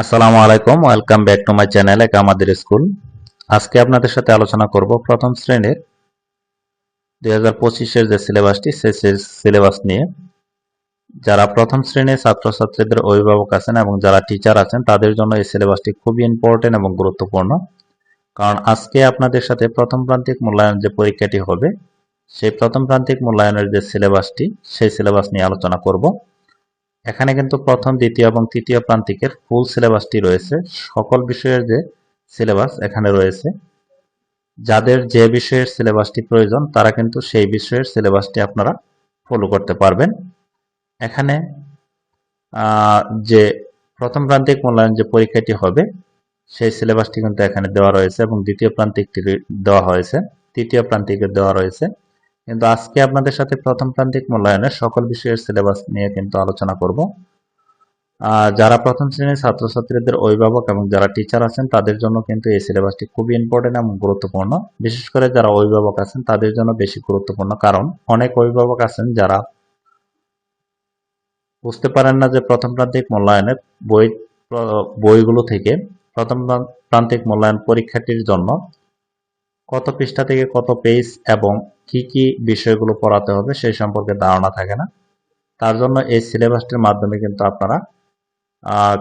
আসসালামু আলাইকুম, welcome back to my channel এক আমাদের স্কুল। আজকে আপনাদের সাথে আলোচনা করব প্রথম শ্রেণির দুই হাজার পঁচিশের যে সিলেবাসটি, সেই সিলেবাস নিয়ে। যারা প্রথম শ্রেণির ছাত্রছাত্রীদের অভিভাবক আছেন এবং যারা টিচার আছেন, তাদের জন্য এই সিলেবাসটি খুবই ইম্পর্টেন্ট এবং গুরুত্বপূর্ণ। কারণ আজকে আপনাদের সাথে প্রথম প্রান্তিক মূল্যায়ন যে পরীক্ষাটি হবে, সেই প্রথম প্রান্তিক মূল্যায়নের যে সিলেবাসটি, সেই সিলেবাস নিয়ে আলোচনা করব। এখানে কিন্তু প্রথম, দ্বিতীয় এবং তৃতীয় প্রান্তিকের ফুল সিলেবাসটি রয়েছে। সকল বিষয়ের যে সিলেবাস এখানে রয়েছে, যাদের যে বিষয়ের সিলেবাসটি প্রয়োজন, তারা কিন্তু সেই বিষয়ের সিলেবাসটি আপনারা ফলো করতে পারবেন। এখানে যে প্রথম প্রান্তিক মূল্যায়ন যে পরীক্ষাটি হবে, সেই সিলেবাসটি কিন্তু এখানে দেওয়া রয়েছে এবং দ্বিতীয় প্রান্তিকটি দেওয়া হয়েছে, তৃতীয় প্রান্তিকে দেওয়া রয়েছে। কিন্তু আজকে আপনাদের সাথে প্রথম প্রান্তিক মূল্যায়নের সকল বিষয়ের সিলেবাস নিয়ে কিন্তু আলোচনা করব। যারা প্রথম শ্রেণির ছাত্রছাত্রীদের অভিভাবক এবং যারা টিচার আছেন, তাদের জন্য কিন্তু এই সিলেবাসটি খুবই ইম্পর্টেন্ট এবং গুরুত্বপূর্ণ। বিশেষ করে যারা অভিভাবক আছেন, তাদের জন্য বেশি গুরুত্বপূর্ণ। কারণ অনেক অভিভাবক আছেন যারা বুঝতে পারেন না যে প্রথম প্রান্তিক মূল্যায়নের বই, বইগুলো থেকে প্রথম প্রান- প্রান্তিক মূল্যায়ন পরীক্ষাটির জন্য কত পৃষ্ঠা থেকে কত পেজ এবং কি কি বিষয়গুলো পড়াতে হবে সেই সম্পর্কে ধারণা থাকে না। তার জন্য এই সিলেবাসটির মাধ্যমে কিন্তু আপনারা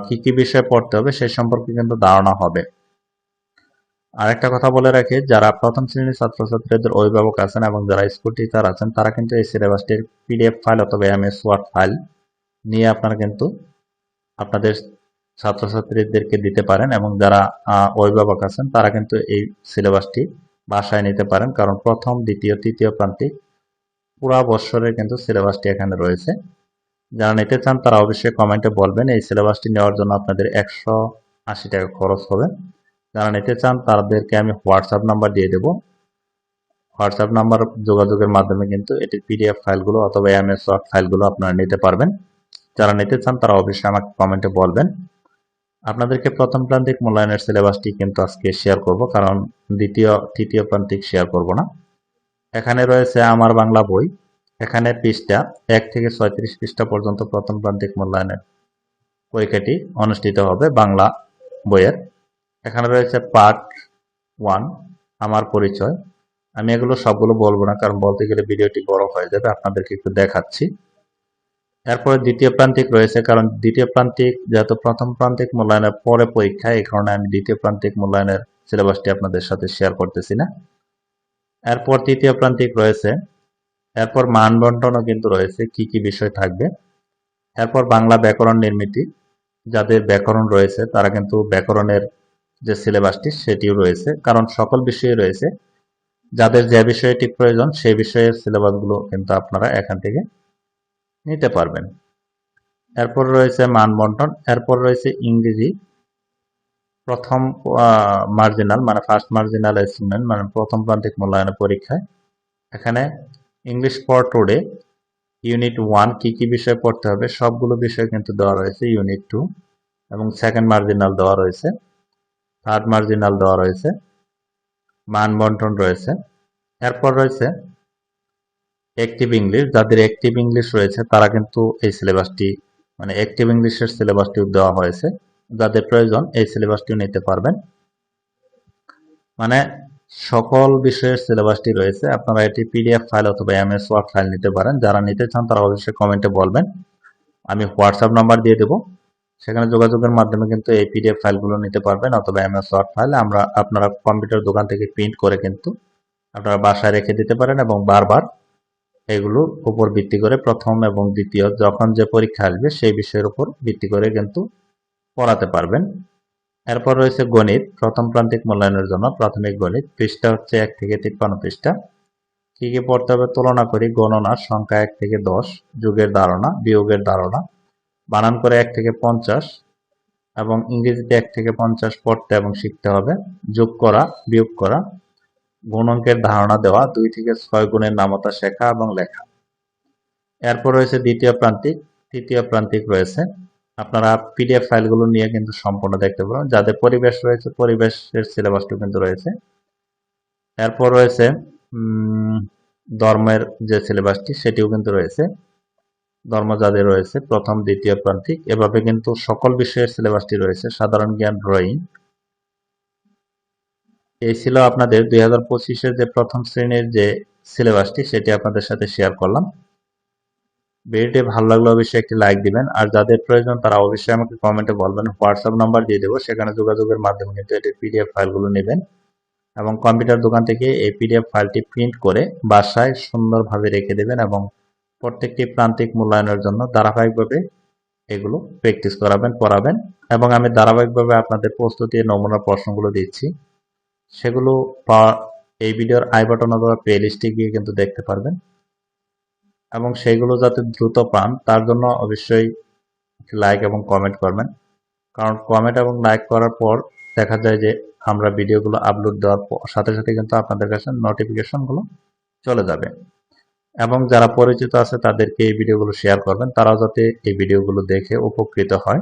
কি কি বিষয় পড়তে হবে সেই সম্পর্কে কিন্তু ধারণা হবে। আরেকটা কথা বলে রাখি, যারা প্রথম শ্রেণির ছাত্রছাত্রীদের অভিভাবক আছেন এবং যারা স্কুল টিচার আছেন, তারা কিন্তু এই সিলেবাসটির পিডিএফ ফাইল অথবা এমএস ওয়ার্ড ফাইল নিয়ে আপনারা কিন্তু আপনাদের ছাত্রছাত্রীদেরকে দিতে পারেন এবং যারা অভিভাবক আছেন, তারা কিন্তু এই সিলেবাসটি বাসায় নিতে পারেন। কারণ প্রথম, দ্বিতীয়, তৃতীয় প্রান্তিক পুরা বৎসরের কিন্তু সিলেবাসটি এখানে রয়েছে। যারা নিতে চান তারা অবশ্যই কমেন্টে বলবেন, এই সিলেবাসটি নেওয়ার জন্য আপনাদের একশো আশি টাকা খরচ হবে। যারা নিতে চান তাদেরকে আমি হোয়াটসঅ্যাপ নাম্বার দিয়ে দেবো। হোয়াটসঅ্যাপ নাম্বার যোগাযোগের মাধ্যমে কিন্তু এটির পিডিএফ ফাইলগুলো অথবা এমএস ওয়ার্ড ফাইলগুলো আপনারা নিতে পারবেন। যারা নিতে চান তারা অবশ্যই আমাকে কমেন্টে বলবেন। আপনাদেরকে প্রথম প্রান্তিক মূল্যায়নের সিলেবাসটি কিন্তু আজকে শেয়ার করব, কারণ দ্বিতীয়, তৃতীয় প্রান্তিক শেয়ার করব না। এখানে রয়েছে আমার বাংলা বই। এখানে পৃষ্ঠা এক থেকে ছয়ত্রিশ পৃষ্ঠা পর্যন্ত প্রথম প্রান্তিক মূল্যায়নের পরীক্ষাটি অনুষ্ঠিত হবে বাংলা বইয়ের। এখানে রয়েছে পার্ট ওয়ান আমার পরিচয়। আমি এগুলো সবগুলো বলব না, কারণ বলতে গেলে ভিডিওটি বড় হয়ে যাবে, আপনাদেরকে একটু দেখাচ্ছি। এরপরে দ্বিতীয় প্রান্তিক রয়েছে, কারণ দ্বিতীয় প্রান্তিক যেহেতু প্রথম প্রান্তিক মূল্যায়নের পরে পরীক্ষা, এই কারণে আমি দ্বিতীয় প্রান্তিক মূল্যায়নের সিলেবাসটি আপনাদের সাথে শেয়ার করতেছি না। এরপর তৃতীয় প্রান্তিক রয়েছে, এরপর মান বন্টনও কিন্তু রয়েছে, কি কি বিষয় থাকবে। এরপর বাংলা ব্যাকরণ নির্মিতি, যাদের ব্যাকরণ রয়েছে, তারা কিন্তু ব্যাকরণের যে সিলেবাসটি সেটিও রয়েছে, কারণ সকল বিষয়ে রয়েছে। যাদের যে বিষয়টি প্রয়োজন সেই বিষয়ের সিলেবাসগুলো কিন্তু আপনারা এখান থেকে নিতে পারবেন। এরপর রয়েছে মান বন্টন, এরপর রয়েছে ইংরেজি। প্রথম মার্জিনাল মানে ফার্স্ট মার্জিনাল স্টুডেন্ট মানে প্রথম প্রান্তিক মূল্যায়নের পরীক্ষায়। এখানে English for today unit one কি কি বিষয় পড়তে হবে, সবগুলো বিষয় কিন্তু দেওয়া রয়েছে ইউনিট টু এবং সেকেন্ড মার্জিনাল দেওয়া রয়েছে থার্ড মার্জিনাল দেওয়া রয়েছে, মান বন্টন রয়েছে। এরপর রয়েছে অ্যাক্টিভ ইংলিশ যাদের অ্যাক্টিভ ইংলিশ রয়েছে, তারা কিন্তু এই সিলেবাসটি মানে অ্যাক্টিভ ইংলিশের সিলেবাসটিও দেওয়া হয়েছে। যাদের প্রয়োজন, এই সিলেবাসটিও নিতে পারবেন। মানে সকল বিষয়ের সিলেবাসটি রয়েছে। আপনারা এটি পিডিএফ ফাইল অথবা এমএস ওয়ার্ড ফাইল নিতে পারেন। যারা নিতে চান, তারা অবশ্যই কমেন্টে বলবেন। আমি হোয়াটসঅ্যাপ নাম্বার দিয়ে দেবো। সেখানে যোগাযোগের মাধ্যমে কিন্তু এই পিডিএফ ফাইলগুলো নিতে পারবেন অথবা এম এস ওয়ার্ড ফাইল আমরা আপনারা কম্পিউটার দোকান থেকে প্রিন্ট করে কিন্তু আপনারা বাসায় রেখে দিতে পারেন এবং বারবার এগুলোর উপর ভিত্তি করে প্রথম এবং দ্বিতীয় যখন যে পরীক্ষা আসবে সেই বিষয়ের উপর ভিত্তি করে কিন্তু পড়াতে পারবেন। এরপর রয়েছে গণিত, প্রথম প্রান্তিক মূল্যায়নের জন্য প্রাথমিক গণিত, পৃষ্ঠা হচ্ছে এক থেকে তিপ্পান্ন পৃষ্ঠা। কি কি পড়তে হবে তুলনা করি গণনা সংখ্যা এক থেকে দশ, যুগের ধারণা, বিয়োগের ধারণা, বানান করে এক থেকে পঞ্চাশ, এবং ইংরেজিতে এক থেকে পঞ্চাশ পড়তে এবং শিখতে হবে, যোগ করা, বিয়োগ করা গুণ অঙ্কের ধারণা দেওয়া, দুই থেকে ছয় গুণের নামতা শেখা এবং লেখা। এরপর রয়েছে দ্বিতীয় প্রান্তিক। তৃতীয় প্রান্তিক রয়েছে। আপনারা পিডিএফ ফাইলগুলো নিয়ে কিন্তু সম্পূর্ণ দেখতে পারেন যাদের পরিবেশ রয়েছে, পরিবেশের সিলেবাসটিও কিন্তু রয়েছে। এরপর রয়েছে ধর্মের যে সিলেবাসটি সেটিও কিন্তু রয়েছে। ধর্ম যাদের রয়েছে, প্রথম, দ্বিতীয় প্রান্তিক। এভাবে কিন্তু সকল বিষয়ের সিলেবাসটি রয়েছে। সাধারণ জ্ঞান, ড্রয়িং। এই ছিল আপনাদের দুই হাজার পঁচিশের যে প্রথম শ্রেণির যে সিলেবাসটি, সেটি আপনাদের সাথে শেয়ার করলাম। ভিডিওটি ভালো লাগলে অবশ্যই একটি লাইক দিবেন, আর যাদের প্রয়োজন তারা অবশ্যই আমাকে কমেন্টে বলবেন। হোয়াটসঅ্যাপ নাম্বার দিয়ে দেবো, সেখানে যোগাযোগের মাধ্যমে কিন্তু এটি পিডিএফ ফাইলগুলো নেবেন। এবং কম্পিউটার দোকান থেকে এই পিডিএফ ফাইলটি প্রিন্ট করে বাসায় সুন্দরভাবে রেখে দেবেন এবং প্রত্যেকটি প্রান্তিক মূল্যায়নের জন্য ধারাবাহিকভাবে এগুলো প্র্যাকটিস করাবেন, পড়াবেন। এবং আমি ধারাবাহিকভাবে আপনাদের প্রস্তুতি, নমুনা, প্রশ্নগুলো দিচ্ছি। সেগুলো এই ভিডিওর আই বাটন অথবা প্লে লিস্টে গিয়ে কিন্তু দেখতে পারবেন। এবং সেগুলো যাতে দ্রুত পান, তার জন্য অবশ্যই লাইক এবং কমেন্ট করবেন। কারণ কমেন্ট এবং লাইক করার পর দেখা যায় যে আমরা ভিডিওগুলো আপলোড দেওয়ার সাথে সাথে কিন্তু আপনাদের কাছে নোটিফিকেশনগুলো চলে যাবে। এবং যারা পরিচিত আছে, তাদেরকে এই ভিডিওগুলো শেয়ার করবেন। তারাও যাতে এই ভিডিওগুলো দেখে উপকৃত হয়।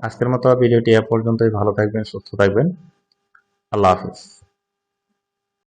আজকের মতো ভিডিওটি এ পর্যন্তই। ভালো থাকবেন, সুস্থ থাকবেন। আল্লাহ হাফিজ।